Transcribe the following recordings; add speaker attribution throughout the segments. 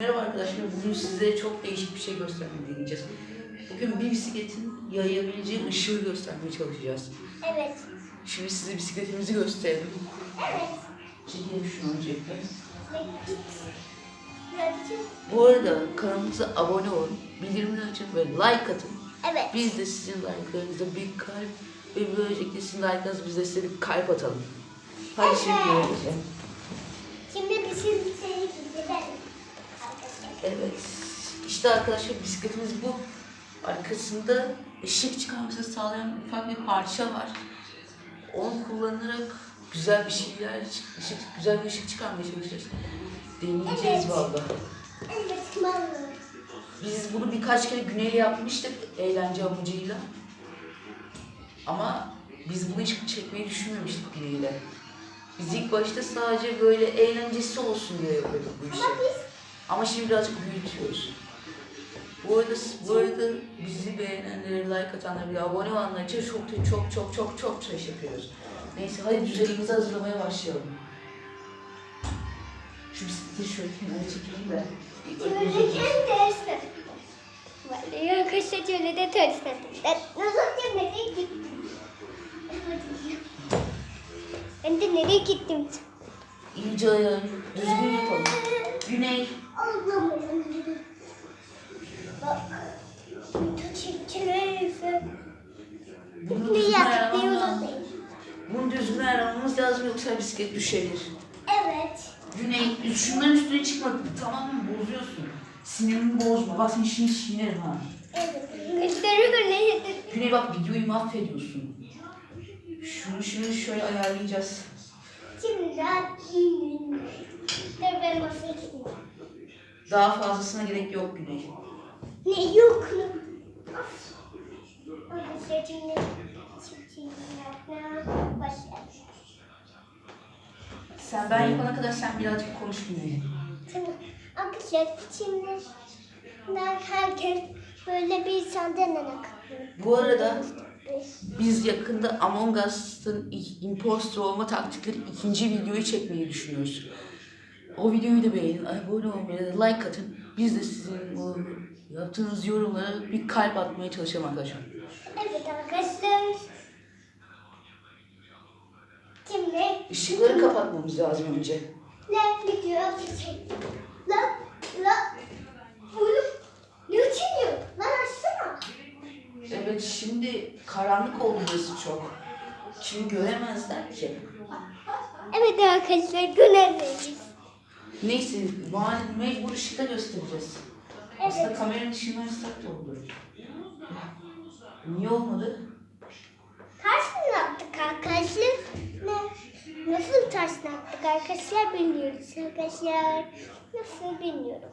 Speaker 1: Merhaba arkadaşlar, bugün size çok değişik bir şey göstermeyi deneyeceğiz. Bugün bir bisikletin yayabileceği ışığı göstermeye çalışacağız.
Speaker 2: Evet.
Speaker 1: Şimdi size bisikletimizi gösterelim.
Speaker 2: Evet.
Speaker 1: Çekelim şunu öncelikle. Bu arada kanalımıza abone olun, bildirimleri açın ve like atın.
Speaker 2: Evet.
Speaker 1: Biz de sizin like'larınıza bir kalp ve böylelikle sizin like'larınızı biz de size bir kalp atalım. Hadi şimdi
Speaker 2: Evet. Şimdi şey gidelim. Arkadaşlar.
Speaker 1: Evet. İşte arkadaşlar bisikletimiz bu. Arkasında ışık çıkarmasını sağlayan ufak bir parça var. Onu kullanarak güzel bir şeyler, ışık, güzel bir ışık çıkarmaya çalışacağız. Deneyeceğiz
Speaker 2: Evet.
Speaker 1: valla. Biz bunu birkaç kere güneyle yapmıştık eğlence amacıyla. Ama biz bunu hiç çekmeyi düşünmemiştik güneyle. Biz ilk başta sadece böyle eğlencesi olsun diye yapıyorduk bu işi.
Speaker 2: Ama
Speaker 1: şimdi birazcık büyütüyoruz. Bu arada, bu arada bizi beğenenlere, like atanlara, bir abone olanlar için çok çok çok çok çok teşekkür yapıyoruz. Neyse hadi düzenimizi hazırlamaya başlayalım. Şu bisikleti şöyle kenara çekeyim de.
Speaker 2: Çevirirken tersi. Vallahi arkadaşlar şöyle de tersi. Nasıl cennete gittim? Ben de nereye gittim?
Speaker 1: İyice ayarı düzgün yapalım. Güney.
Speaker 2: Allah'ım. Bak.
Speaker 1: Bunu düzgün ayarlamamız. Bunu düzgün ayarlamamız lazım yoksa bisiklet düşebilir.
Speaker 2: Evet.
Speaker 1: Güney, şunların üstüne çıkma. Tamam mı? Bozuyorsun. Sinirimi bozma. Bak seni şimdi sinirim ha.
Speaker 2: Evet. Yedir?
Speaker 1: Güney bak videoyu mahvediyorsun. Şunu şunu şöyle ayarlayacağız.
Speaker 2: Şimdi rahat
Speaker 1: Daha fazlasına gerek yok Güney.
Speaker 2: Ne yok mu?
Speaker 1: Sen ben yapana kadar sen birazcık konuş Güney.
Speaker 2: Tamam. Arkadaşlar şimdi ben herkes böyle bir sandalye kalkıyor.
Speaker 1: Bu arada biz yakında Among Us'ın imposter olma taktikleri ikinci videoyu çekmeyi düşünüyoruz. O videoyu da beğenin, abone olmayı, like atın. Biz de sizin bu yaptığınız yorumlara bir kalp atmaya çalışalım arkadaşlar.
Speaker 2: Evet arkadaşlar. Şimdi
Speaker 1: Işıkları kapatmamız lazım önce.
Speaker 2: ne video çekecek? La la oğlum ne çekiyor? Lan açsana.
Speaker 1: Evet şimdi karanlık oldu burası çok. Şimdi göremezler ki.
Speaker 2: Evet arkadaşlar göremeyiz.
Speaker 1: Neyse malum mecbur ışıkta göstereceğiz. Aslında
Speaker 2: Evet.
Speaker 1: kameranın ışığını açsak da olur. Niye olmadı?
Speaker 2: Ters mi yaptık arkadaşlar? Ne? Nasıl ters yaptık arkadaşlar bilmiyoruz arkadaşlar. Nasıl bilmiyorum.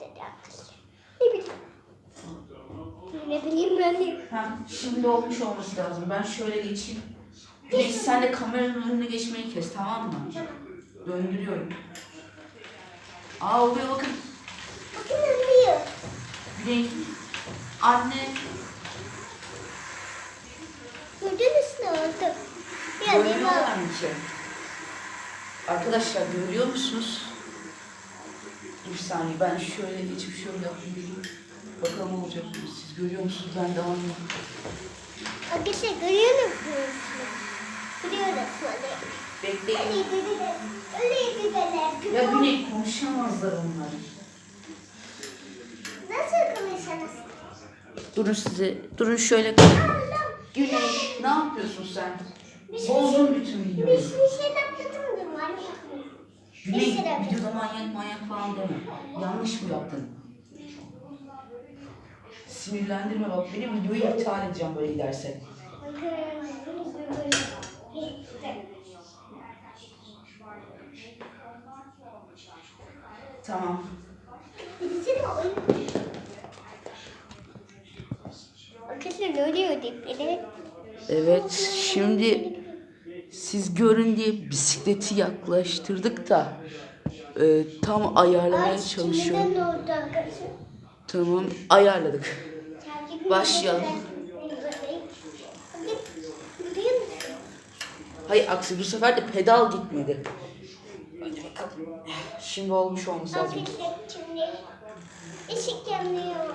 Speaker 2: Dedi arkadaşlar. Ne bileyim. Ne bileyim ben de.
Speaker 1: Ha, şimdi olmuş olması lazım. Ben şöyle geçeyim. Neyse sen de kameranın önüne geçmeyi kes tamam mı? Döndürüyorum. Aa oluyor bakın.
Speaker 2: Bakın ölüyor.
Speaker 1: Güney. Anne.
Speaker 2: Gördünüz ne oldu? Yani
Speaker 1: ki? Arkadaşlar görüyor musunuz? Bir saniye ben şöyle geçip şöyle yapayım. Bakalım olacak mı? Siz görüyor musunuz? Ben de anlıyorum.
Speaker 2: Arkadaşlar görüyor musunuz?
Speaker 1: Bekleyin. Ya Güney konuşamazlar onlar.
Speaker 2: Nasıl konuşanız?
Speaker 1: Durun size. Durun şöyle. Güney ne yapıyorsun sen?
Speaker 2: Bir
Speaker 1: Bozdun bütün
Speaker 2: Bir
Speaker 1: videoyu.
Speaker 2: bir şey yapmadım var mı?
Speaker 1: Güney
Speaker 2: Bir şey yapmadım.
Speaker 1: videoda manyak manyak falan deme. Yanlış mı yaptın? Sinirlendirme bak benim videoyu iptal edeceğim böyle giderse. Tamam.
Speaker 2: Arkadaşlar ne oluyor deyip beni.
Speaker 1: Evet şimdi siz görün diye bisikleti yaklaştırdık da e, tam ayarlamaya çalışıyorum. Tamam ayarladık. Başlayalım.
Speaker 2: Görüyor musun?
Speaker 1: Hayır aksi bu sefer de pedal gitmedi. Hadi bakalım. Şimdi olmuş olması lazım.
Speaker 2: Şimdi. Işık yanıyor.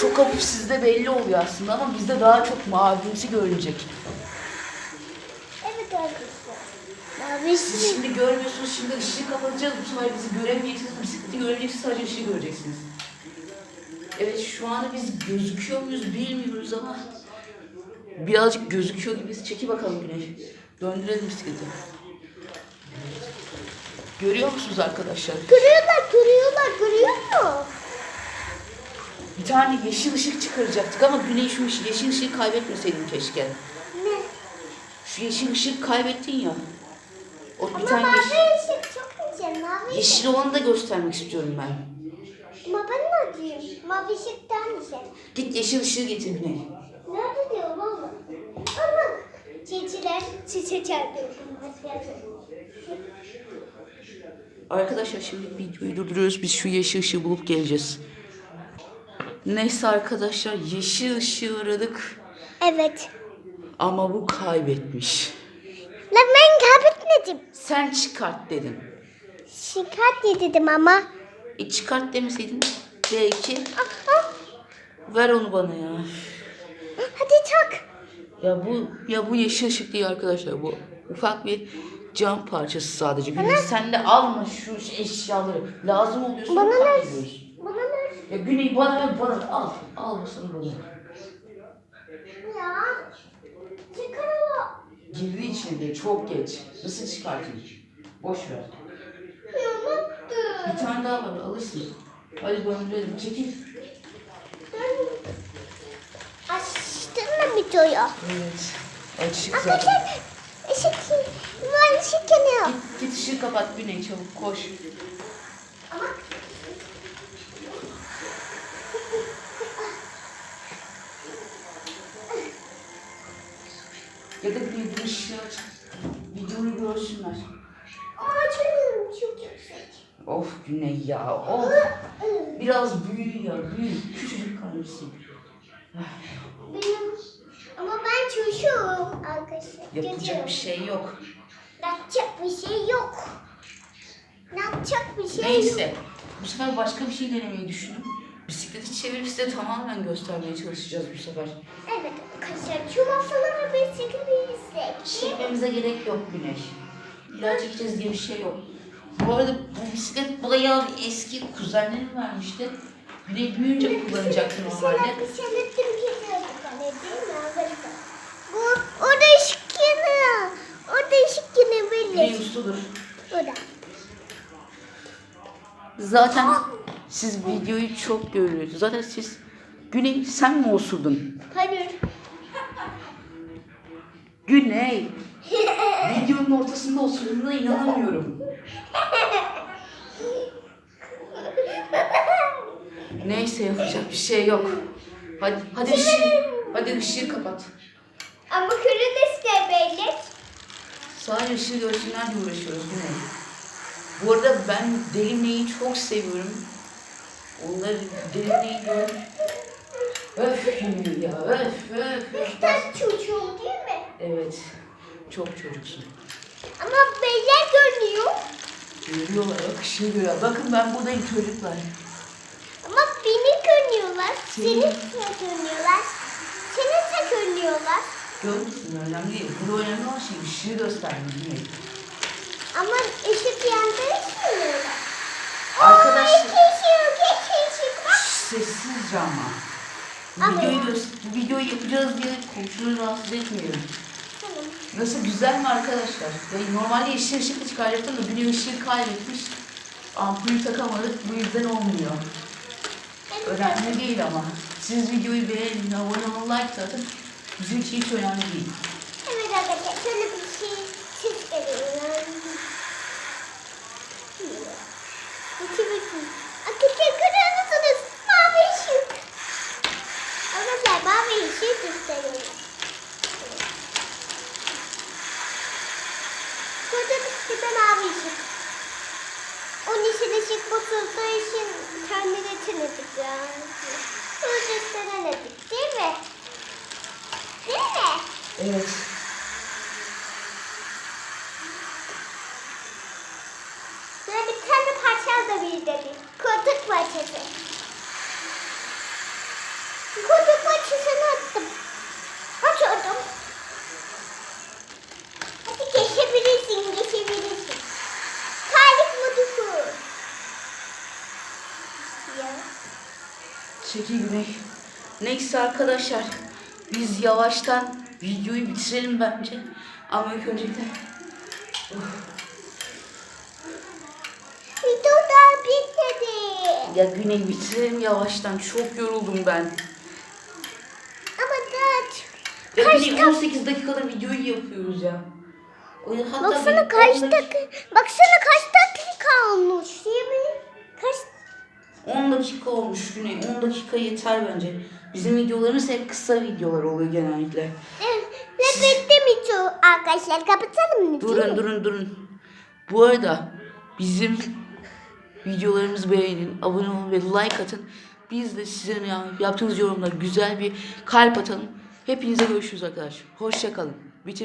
Speaker 1: Çok hafif sizde belli oluyor aslında ama bizde daha çok mavimsi görünecek.
Speaker 2: Evet arkadaşlar. Mavisi.
Speaker 1: şimdi görmüyorsunuz, şimdi ışığı kapatacağız. Bu sefer bizi göremeyeceksiniz, bisikleti göremeyeceksiniz, sadece ışığı göreceksiniz. Evet, şu anda biz gözüküyor muyuz bilmiyoruz ama birazcık gözüküyor gibiyiz. Çeki bakalım Güneş. Döndürelim bisikleti. Görüyor musunuz arkadaşlar?
Speaker 2: Görüyorlar, görüyorlar, görüyor mu?
Speaker 1: Bir tane yeşil ışık çıkaracaktık ama Güneş şu yeşil ışığı kaybetmeseydin keşke.
Speaker 2: Ne?
Speaker 1: Şu yeşil ışığı kaybettin ya. O bir
Speaker 2: Ama
Speaker 1: tane
Speaker 2: mavi
Speaker 1: yeşil,
Speaker 2: ışık çok güzel, mavi
Speaker 1: yeşil olanı da göstermek istiyorum ben.
Speaker 2: Ama ben ne diyeyim? Mavi ışık daha güzel.
Speaker 1: Git yeşil ışığı getir Güney.
Speaker 2: Nerede diyorum ama? Ama çiçekler çiçek çarpıyor.
Speaker 1: Arkadaşlar şimdi videoyu durduruyoruz. Biz şu yeşil ışığı bulup geleceğiz. Neyse arkadaşlar yeşil ışığı aradık
Speaker 2: Evet.
Speaker 1: ama bu kaybetmiş.
Speaker 2: Lan ben kaybetmedim.
Speaker 1: Sen çıkart dedim.
Speaker 2: Şikayet dedim ama.
Speaker 1: E çıkart demeseydin belki
Speaker 2: Ah, ah.
Speaker 1: ver onu bana ya.
Speaker 2: Hadi tak.
Speaker 1: Ya bu ya bu yeşil ışık değil arkadaşlar bu ufak bir cam parçası sadece. Güney sen de alma şu eşyaları. Lazım oluyorsa
Speaker 2: Bana ver. Bana ne?
Speaker 1: Ya Güney bana ver bana ver. al. Al bu sana bana.
Speaker 2: Ya. Çıkar o.
Speaker 1: Girdi içinde çok geç. Nasıl çıkartayım? Boş ver. Bir tane daha var alırsın. Hadi döndürelim. Çekil.
Speaker 2: Açtın mı videoyu?
Speaker 1: Evet. Açık zaten.
Speaker 2: Arkadaşlar ışık var ışık yanıyor.
Speaker 1: Git, git ışığı kapat Güney çabuk koş. Ya da bir ışığı aç. Videoyu görsünler.
Speaker 2: açamıyorum çok yüksek.
Speaker 1: Of Güney ya of. Biraz büyü ya büyü. Küçücük kalmışsın.
Speaker 2: Benim ama ben çocuğum arkadaşlar.
Speaker 1: Yapacak
Speaker 2: Çocuğum.
Speaker 1: bir şey yok.
Speaker 2: Yapacak bir şey yok. Yapacak bir şey yok.
Speaker 1: Neyse. Bu sefer başka bir şey denemeyi düşündüm. Bisikleti çevirip size tamamen göstermeye çalışacağız bu sefer.
Speaker 2: Evet arkadaşlar şu masalara bir çekebilirsek.
Speaker 1: Çekmemize gerek yok Güneş. İlaç çekeceğiz diye bir şey yok. Bu arada bu bisiklet bayağı bir eski kuzenlerim vermişti. Güney büyüyünce kullanacaktı normalde.
Speaker 2: Arkadaşlar? Bu orada ışık yanıyor. Orada ışık
Speaker 1: Güney
Speaker 2: yanabilir.
Speaker 1: usludur.
Speaker 2: Orada.
Speaker 1: Zaten siz videoyu çok görüyorsunuz. Zaten siz Güney sen mi osurdun?
Speaker 2: Hayır.
Speaker 1: Güney. Videonun ortasında osurduğuna inanamıyorum. Neyse yapacak bir şey yok. Hadi hadi ışığı, hadi ışığı kapat.
Speaker 2: Ama kırın ister belli.
Speaker 1: Sadece ışığı görsünler diye uğraşıyoruz Güney. Bu arada ben derinliği çok seviyorum. Onları derinliği gör. Öf ya öf öf öf.
Speaker 2: Ben çocuğum değil mi?
Speaker 1: Evet. Çok çocuksun.
Speaker 2: Ama beyler görünüyor.
Speaker 1: Görüyorlar görüyorlar. Bakın ben buradayım çocuklar.
Speaker 2: Ama beni görünüyorlar.
Speaker 1: Seni-
Speaker 2: de görünüyorlar. Seni de görünüyorlar.
Speaker 1: Görmüşsün önemli değil. Burada önemli olan şey ışığı göstermek değil.
Speaker 2: Ama ışık yandı görünüyorlar.
Speaker 1: Arkadaşlar-
Speaker 2: Aa, iki ışık, iki ışık. Bak.
Speaker 1: Sessizce ama. Videoyu, videoyu yapacağız diye komşuları rahatsız etmeyelim. Nasıl güzel mi arkadaşlar? Ya normalde yeşil ışıkla çıkaracaktım da güneş ışığı kaybetmiş. Ampulü takamadık bu yüzden olmuyor. Önemli değil ama. Siz videoyu beğenin, abone olun, like atın. Bizim için hiç önemli değil.
Speaker 2: Evet arkadaşlar şöyle bir şey ses geliyor. İki bakın. Arkadaşlar görüyor musunuz? Mavi ışık. Arkadaşlar mavi ışık gösteriyor. Gördüğünüz gibi mavi ışık. Onun ışık bozulduğu için kendini tanıdık yani. Denedik değil mi? Değil mi?
Speaker 1: Evet.
Speaker 2: Böyle bir tane parça da bir dedi. Koltuk parçası. Koltuk parçasını attım. Açıyordum. Hadi geçebilirsin, geçebilirsin. Talip modusu. Ya.
Speaker 1: Çekil Güney. Neyse arkadaşlar. Biz yavaştan videoyu bitirelim bence. Ama ilk öncelikle
Speaker 2: Video daha bitmedi.
Speaker 1: ya Güney bitirelim yavaştan. Çok yoruldum ben.
Speaker 2: Ama daha
Speaker 1: Ya
Speaker 2: Kaç
Speaker 1: Güney
Speaker 2: dak-
Speaker 1: 18 dakikada videoyu yapıyoruz ya. Hatta
Speaker 2: Baksana kaç
Speaker 1: 10
Speaker 2: dakika, baksana kaç dakika olmuş? Kaç
Speaker 1: 10 dakika olmuş Güney. 10 dakika yeter bence. Bizim videolarımız hep kısa videolar oluyor genellikle.
Speaker 2: Ne bitti mi şu arkadaşlar? Kapatalım mı?
Speaker 1: Durun durun durun. Bu arada bizim videolarımızı beğenin, abone olun ve like atın. Biz de size ne yaptığınız yorumlara güzel bir kalp atalım. Hepinize görüşürüz arkadaşlar. Hoşçakalın. Bitir